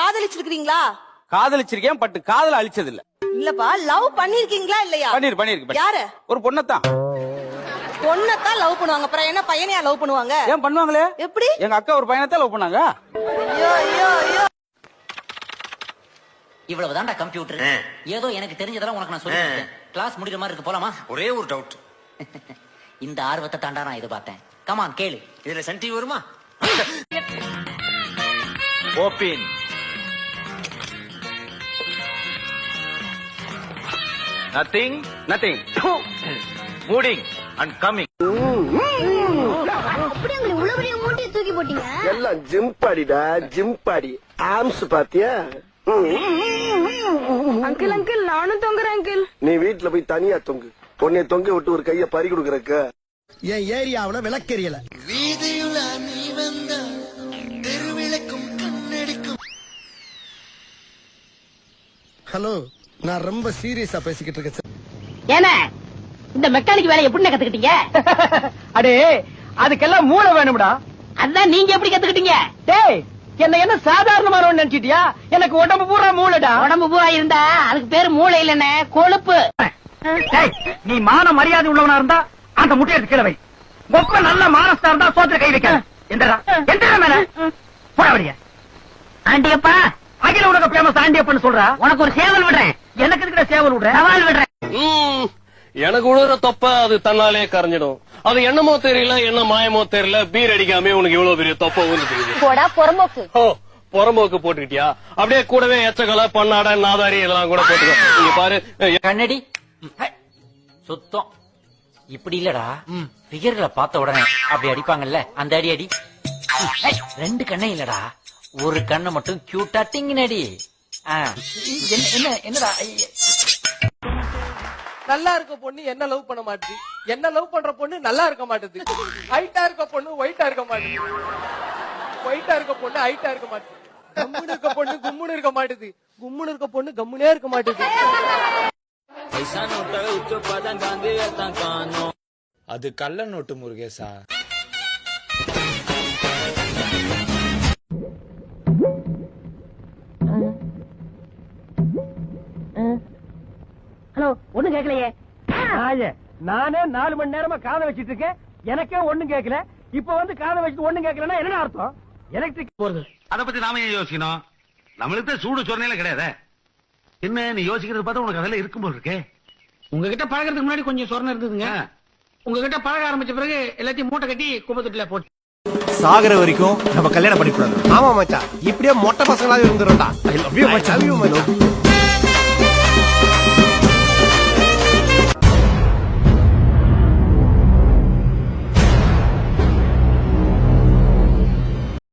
காதலிச்சிருக்கீங்களா காதலிச்சிருக்கேன் but காதல அழிச்சது இல்ல இல்லப்பா லவ் பண்ணிருக்கீங்களா இல்லையா? பண்ணிரு பண்ணிருக்கு யாரு? ஒரு பொண்ணத்தான். பொண்ணத்தான் லவ் பண்ணுவாங்க. அப்புறம் என்ன பையனையா லவ் பண்ணுவாங்க? ஏன் பண்ணுவாங்களே? எப்படி? எங்க அக்கா ஒரு பையனத்தான் லவ் பண்ணாங்க. ஐயோ ஐயோ ஐயோ. இவ்வளவுதான்டா கம்ப்யூட்டர் ஏதோ எனக்கு தெரிஞ்சதெல்லாம் உனக்கு நான் சொல்லி கிளாஸ் முடிக்கிற மாதிரி இருக்கு போலாமா? ஒரே ஒரு டவுட் இந்த ஆர்வத்தை தாண்டா நான் எதிர்பார்த்தேன். கமான் கேளு. இதுல சன் டிவி வருமா? ஓபின் நத்திங் நத்திங் மூடிங் அண்ட் கம்மிங் தூக்கி போட்டீங்க? எல்லாம் ஜிம் பாடிடா ஜிம் பாடி. ஆம்ஸ் பாத்தியா? அங்கிள் அங்கிள் நானும் தொங்குறேன் அங்கிள் நீ வீட்டுல போய் தனியா தொங்கு. உன்னை தொங்க விட்டு ஒரு கைய பறி கொடுக்கறக்க. என் ஏரியாவுல விளக்கெரியல. ஹலோ நான் ரொம்ப சீரியஸா பேசிக்கிட்டு இருக்கேன். ஏன்னா இந்த மெக்கானிக் வேலையை எப்படி கத்துக்கிட்டீங்க? அடே அதுக்கெல்லாம் மூளை வேணும்டா. அதான் நீங்க எப்படி கத்துக்கிட்டீங்க? டேய் என்ன என்ன சாதாரணமானவன் நினைச்சிட்டியா? எனக்கு உடம்பு பூரா மூளைடா. உடம்பு பூரா இருந்தா அதுக்கு பேரு மூளை இல்லன்னு கொழுப்பு. நீ மான மரியாதை உள்ளவனா இருந்தா அந்த முட்டையை எடுத்து கீழே வை. ஒப்ப நல்ல மானஸ்தா இருந்தா சோத்துல கை வைக்க எந்தடா மேல. போட வழிய ஆண்டியப்பா. அகில உலக பேமஸ் ஆண்டியப்பன்னு சொல்றா. உனக்கு ஒரு சேவல் விடுறேன். எனக்கு இருக்கிற சேவல் விடுற? சவால் விடுறேன். எனக்கு உழுற தொப்ப அது தன்னாலே கரைஞ்சிடும். அது என்னமோ தெரியல என்ன மாயமோ தெரியல பீர் அடிக்காம உனக்கு இவ்வளவு பெரிய தொப்ப ஊந்துட்டு போடா புறம்போக்கு. ஓ புறம்போக்கு போட்டுக்கிட்டியா? அப்படியே கூடவே எச்சக்கலை பண்ணாட நாதாரி இதெல்லாம் கூட போட்டுக்கோ. இங்க பாரு கண்ணடி சுத்தம். இப்படி இல்லடா. பிகர்களை பார்த்த உடனே அப்படி அடிப்பாங்கல்ல அந்த அடி அடி. ரெண்டு கண்ணே இல்லடா. ஒரு கண்ணை மட்டும் கியூட்டா டிங்கின அடி ஆ, என்ன என்ன என்னடா? ஐய. நல்லா இருக்க பொண்ணு என்ன லவ் பண்ண மாட்டுது? என்ன லவ் பண்ற பொண்ணு நல்லா இருக்க மாட்டுது? ஹைட்டா இருக்க பொண்ணு ஒயிட்டா இருக்க மாட்டுது? ஒயிட்டா இருக்க பொண்ணு ஹைட்டா இருக்க மாட்டுது? கம்முன்னு இருக்க பொண்ணு கும்முன்னு இருக்க மாட்டுது. கும்முன்னு இருக்க பொண்ணு கம்முனே இருக்க மாட்டுது. அது கள்ள நோட்டு முருகேசா. ஹலோ ஒண்ணும் கேட்கலையே நானே நாலு மணி நேரமா காதை வச்சிட்டு இருக்கேன். எனக்கே ஒண்ணும் கேட்கல இப்ப வந்து காதை வச்சுட்டு ஒண்ணும் கேட்கலன்னா என்ன அர்த்தம்? எலக்ட்ரிக் போறது. அத பத்தி நாம ஏன் யோசிக்கணும்? நம்மளுக்கு சூடு சொன்னேல கிடையாது? என்ன நீ யோசிக்கிறது பார்த்தா உனக்கு அதெல்லாம் இருக்கும் போல இருக்கே. உங்ககிட்ட பழகிறதுக்கு முன்னாடி கொஞ்சம் சொரணம் இருந்ததுங்க. உங்ககிட்ட பழக ஆரம்பிச்ச பிறகு எல்லாத்தையும் மூட்டை கட்டி குப்பத்தொட்டில போட்டு. சாகுற வரைக்கும் நம்ம கல்யாணம் பண்ணிக்கூடாது. ஆமா மச்சான். இப்படியே மொட்டை பசங்களாவே இருந்துடும்டா ஐ லவ் யூ மச்சான்.